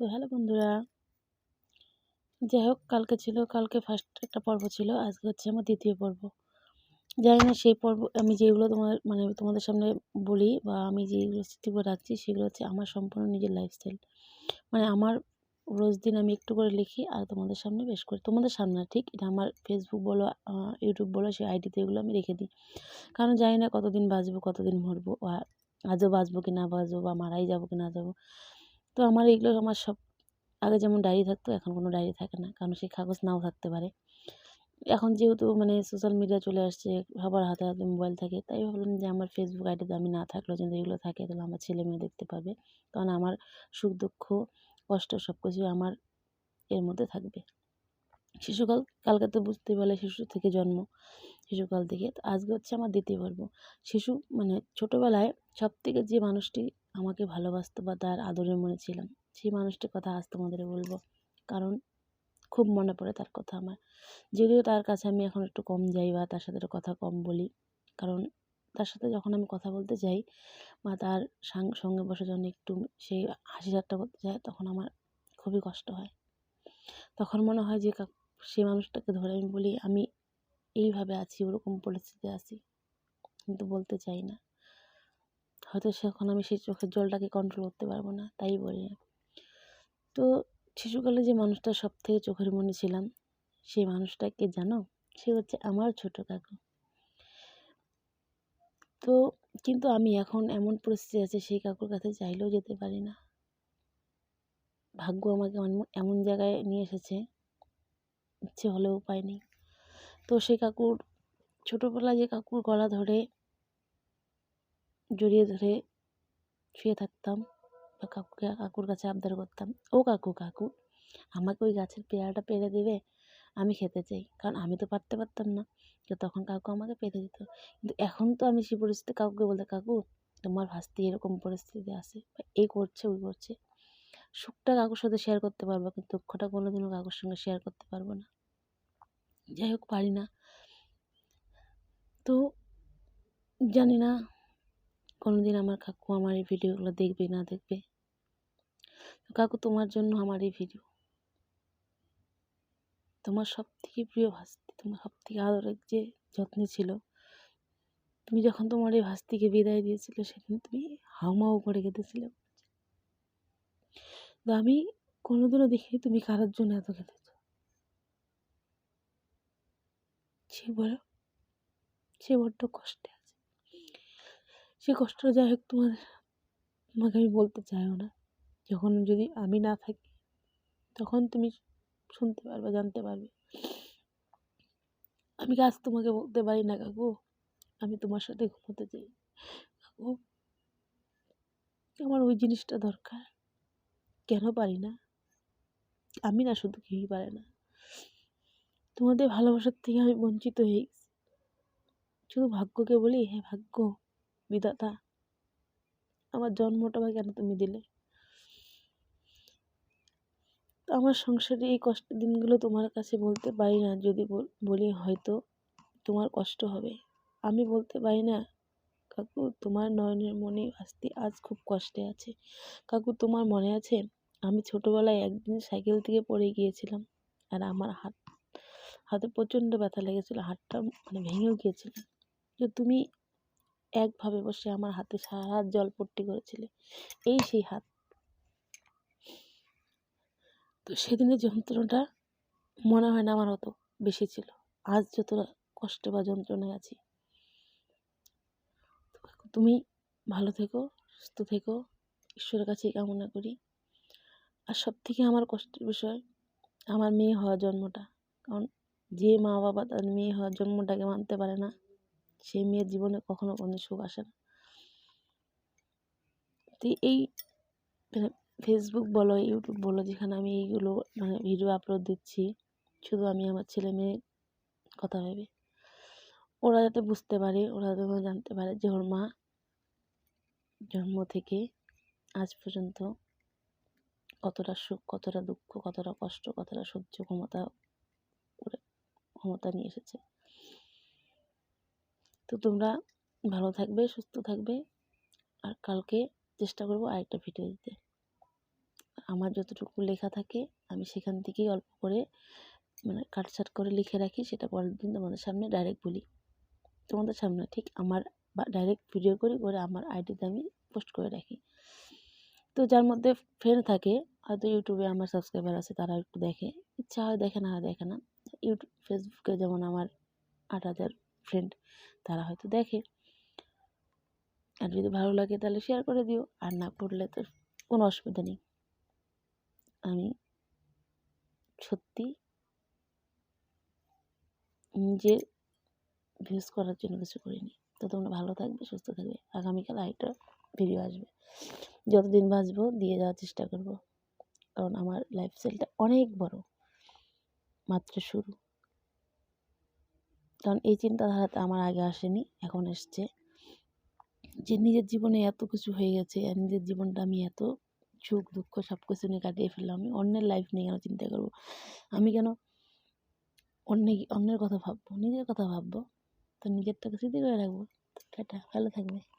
তো হ্যালো বন্ধুরা। যাই হোক কালকে ছিল, কালকে ফার্স্ট একটা পর্ব ছিল, আজকে হচ্ছে আমার দ্বিতীয় পর্ব। জানি না সেই পর্ব, আমি যেগুলো তোমার মানে তোমাদের সামনে বলি বা আমি যেগুলো স্মৃতি রাখছি, সেগুলো হচ্ছে আমার সম্পূর্ণ নিজের লাইফস্টাইল মানে আমার রোজ দিন আমি একটু করে লিখি আর তোমাদের সামনে বেশ করি। তোমাদের সামনে ঠিক? এটা আমার ফেসবুক বলো ইউটিউব বলো, সেই আইডিতে এগুলো আমি রেখে দিই। কারণ জানি না কতদিন বাঁচবো, কতদিন মরবো আজও বাঁচবো কি না বাঁচবো বা মারাই যাব কি না যাব। তো আমার এগুলো আমার সব আগে যেমন ডায়েরি থাকতো, এখন কোনো ডায়েরি থাকে না। কারণ সেই কাগজ নাও থাকতে পারে। এখন যেহেতু মানে সোশ্যাল মিডিয়া চলে আসছে, সবার হাতে হাতে মোবাইল থাকে, তাই ভাবলাম যে আমার ফেসবুক আইডিতে আমি না থাকলেও যদি এগুলো থাকে, তাহলে আমার ছেলে মেয়ে দেখতে পাবে। কারণ আমার সুখ, দুঃখ, কষ্ট সব কিছুই আমার এর মধ্যে থাকবে। শিশুকাল, কালকে তো বুঝতেই পারলে শিশু থেকে জন্ম, শিশুকাল থেকে। তো আজকে হচ্ছে আমার দ্বিতীয় পর্ব। শিশু মানে ছোটোবেলায় সব থেকে যে মানুষটি আমাকে ভালোবাসতো বা তার আদরের মনে ছিলাম, সেই মানুষটির কথা আজ তোমাদের বলব। কারণ খুব মনে পড়ে তার কথা আমার। যদিও তার কাছে আমি এখন একটু কম যাই বা তার সাথে কথা কম বলি, কারণ তার সাথে যখন আমি কথা বলতে যাই বা তার সঙ্গে বসে যখন একটু সেই হাসি ঠাট্টা করতে যায় তখন আমার খুবই কষ্ট হয়। তখন মনে হয় যে সেই মানুষটাকে ধরে আমি বলি, আমি এইভাবে আছি, ওরকম পরিস্থিতিতে আছি। কিন্তু বলতে চাই না। হয়তো সেখন আমি সেই চোখের জলটাকে কন্ট্রোল করতে পারব না, তাই বলি না। তো শিশুকালে যে মানুষটা সব থেকে চোখের মনে ছিলাম, সেই মানুষটাকে জানো? সে হচ্ছে আমার ছোট কাকু। তো কিন্তু আমি এখন এমন পরিস্থিতি আছে, সেই কাকুর কাছে চাইলেও যেতে পারি না। ভাগ্য আমাকে এমন জায়গায় নিয়ে এসেছে ইচ্ছে হলেও উপায় নেই। তো সেই কাকুর, ছোটোবেলায় যে কাকুর গলা ধরে, জড়িয়ে ধরে শুয়ে থাকতাম বা কাকুকে, কাকুর কাছে আবদার করতাম, ও কাকু কাকু, আমাকে ওই গাছের পেয়ারাটা পেরে দেবে? আমি খেতে চাই। কারণ আমি তো পারতে পারতাম না। তো তখন কাকু আমাকে পেরে দিত। কিন্তু এখন তো আমি সেই পরিস্থিতি, কাকুকে বলতে, কাকু, তোমার ভাস্তি এরকম পরিস্থিতি আছে এই করছে, ওই করছে। সুখটা কাকুর সাথে শেয়ার করতে পারব, কিন্তু দুঃখটা কোনোদিনও কাকুর সঙ্গে শেয়ার করতে পারব না। যাই হোক, পারি না। তো জানি না কোনো দিন আমার কাকু আমার এই ভিডিওগুলো দেখবে না দেখবে। কাকু, তোমার জন্য আমার এই ভিডিও। তোমার সব থেকে প্রিয় ভাস্তি, তোমার সব থেকে আদরের যে যত্নে ছিল, তুমি যখন তোমার এই ভাস্তিকে বিদায় দিয়েছিলে সেদিন তুমি হাউমাউ করে কেঁদেছিলে। তো আমি কোনোদিনও দেখিনি তুমি কারোর জন্য এত কেঁদেছ। সে বলো সে বড্ড কষ্টে আছে। সে কষ্টটা যাই হোক তোমার, তোমাকে আমি বলতে চাইও না। যখন যদি আমি না থাকি, তখন তুমি শুনতে পারবে, জানতে পারবে। আমি কাজ তোমাকে বলতে পারি না, কাকু। আমি তোমার সাথে ঘুমোতে চাই। কাকু, আমার ওই জিনিসটা দরকার। কেন পারি না? আমি না, শুধু কেউই পারে না। তোমাদের ভালোবাসার থেকে আমি বঞ্চিত গেছি শুধু ভাগ্যকে বলি হ্যাঁ ভাগ্য, বিধাতা, আমার জন্মটা বা কেন তুমি দিলে? তো আমার সংসারে এই কষ্টের দিনগুলো তোমার কাছে বলতে পারি না, যদি বলি হয়তো তোমার কষ্ট হবে। আমি বলতে পারি না, কাকু, তোমার নয়নের মনে আস্তে আজ খুব কষ্টে আছে। কাকু, তোমার মনে আছে, আমি ছোটোবেলায় একদিন সাইকেল থেকে পড়ে গিয়েছিলাম, আর আমার হাত হাতে প্রচণ্ড ব্যথা লেগেছিলো, হাতটা মানে ভেঙেও গিয়েছিল। যে তুমি একভাবে বসে আমার হাতে সারা জল পট্টি করেছিলে, এই সেই হাত। তো সেদিনের যন্ত্রণাটা মনে হয় না আমার অত বেশি ছিল। আজ যতটা কষ্টে বা যন্ত্রণায় আছি। তুমি ভালো থেকো, সুস্থ থেকো, ঈশ্বরের কাছে কামনা করি। আর সব থেকে আমার কষ্টের বিষয়, আমার মেয়ে হওয়ার জন্মটা। কারণ যে মা বাবা তার মেয়ে হওয়ার জন্মটাকে মানতে পারে না সেই মেয়ের জীবনে কখনো কোনো সুখ আসে না। তো এই মানে ফেসবুক বলো ইউটিউব বলো, যেখানে আমি এইগুলো মানে ভিডিও আপলোড দিচ্ছি, শুধু আমি আমার ছেলে মেয়ে কথা ভেবে। ওরা যাতে বুঝতে পারে, ওরা যাতে জানতে পারে যে ওর মা জন্ম থেকে আজ পর্যন্ত কতটা সুখ, কতটা দুঃখ, কতটা কষ্ট, কতটা সহ্য ক্ষমতা ক্ষমতা নিয়ে এসেছে। তো তোমরা ভালো থাকবে, সুস্থ থাকবে। আর কালকে চেষ্টা করব আরেকটা ভিডিও দিতে। আমার যতটুকু লেখা থাকে, আমি সেখান থেকেই অল্প করে মানে কাটছাট করে লিখে রাখি, সেটা পরের দিন তোমাদের সামনে ডাইরেক্ট বলি। তোমাদের সামনে ঠিক আমার বা ডাইরেক্ট ভিডিও করি, করে আমার আইডিতে আমি পোস্ট করে রাখি। তো যার মধ্যে ফ্রেন্ড থাকে, হয়তো ইউটিউবে আমার সাবস্ক্রাইবার আছে তারা একটু দেখে। ইচ্ছা হয় দেখে না হয় দেখে না। ইউটিউব ফেসবুকে যেমন আমার আট হাজার ফ্রেন্ড তারা হয়তো দেখে। আর যদি ভালো লাগে তাহলে শেয়ার করে দিও, আর না করলে তো কোনো অসুবিধা নেই। আমি সত্যি নিজের ভিউজ করার জন্য কিছু করিনি। তো তোমরা ভালো থাকবে, সুস্থ থাকবে। আগামীকাল আরেকটা ভিডিও আসবে। যতদিন বাঁচবো, দিয়ে যাওয়ার চেষ্টা করব। কারণ আমার লাইফস্টাইলটা অনেক বড়। মাত্র শুরু। কারণ এই চিন্তাধারাটা আমার আগে আসেনি, এখন এসছে। যে নিজের জীবনে এত কিছু হয়ে গেছে, আর নিজের জীবনটা আমি এত সুখ, দুঃখ সব কিছু নিয়ে কাটিয়ে ফেললাম, আমি অন্যের লাইফ নিয়ে কেন চিন্তা করব? আমি কেন অন্য অন্যের কথা ভাববো? নিজের কথা ভাববো? তো নিজেরটাকে স্মৃতি করে রাখব। টাটা, ভালো থাকবে।